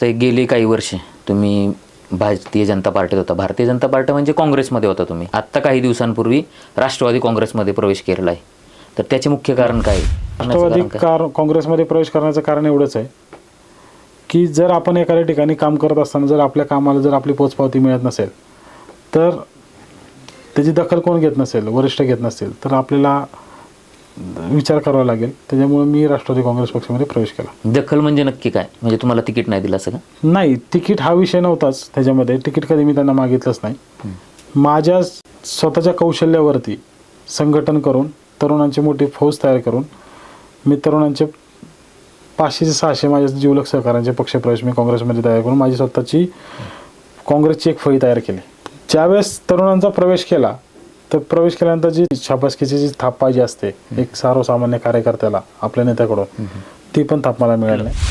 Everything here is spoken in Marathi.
आता गेली काही वर्षे तुम्ही भारतीय जनता पार्टीत होता. भारतीय जनता पार्टी म्हणजे काँग्रेसमध्ये होता तुम्ही. आत्ता काही दिवसांपूर्वी राष्ट्रवादी काँग्रेसमध्ये प्रवेश केलेला आहे. तर त्याचे मुख्य कारण काय? राष्ट्रवादी? कार काँग्रेसमध्ये प्रवेश करण्याचं कारण एवढंच आहे की जर आपण एखाद्या ठिकाणी काम करत असताना जर आपल्या कामाला जर आपली पोचपावती मिळत नसेल तर त्याची दखल कोण घेत नसेल? वरिष्ठ घेत नसेल. तर आपल्याला विचार करावा लागेल. त्याच्यामुळे मी राष्ट्रवादी काँग्रेस पक्षामध्ये प्रवेश केला. दखल म्हणजे नक्की काय? म्हणजे तुम्हाला तिकीट नाही दिलं असं का? नाही तिकीट हा विषय नव्हताच त्याच्यामध्ये. तिकीट कधी मी त्यांना मागितलंच नाही. माझ्या स्वतःच्या कौशल्यावरती संघटन करून तरुणांची मोठी फौज तयार करून मी तरुणांचे पाचशे ते सहाशे माझ्या जीवलक सहकाऱ्यांचे पक्षप्रवेश मी काँग्रेसमध्ये तयार करून माझी स्वतःची काँग्रेसची एक फळी तयार केली. ज्यावेळेस तरुणांचा प्रवेश केला तर प्रवेश केल्यानंतर जी शाबासकीची जी थाप पाहिजे असते एक सर्वसामान्य कार्यकर्त्याला आपल्या नेत्याकडून ती पण थाप मला मिळाली नाही.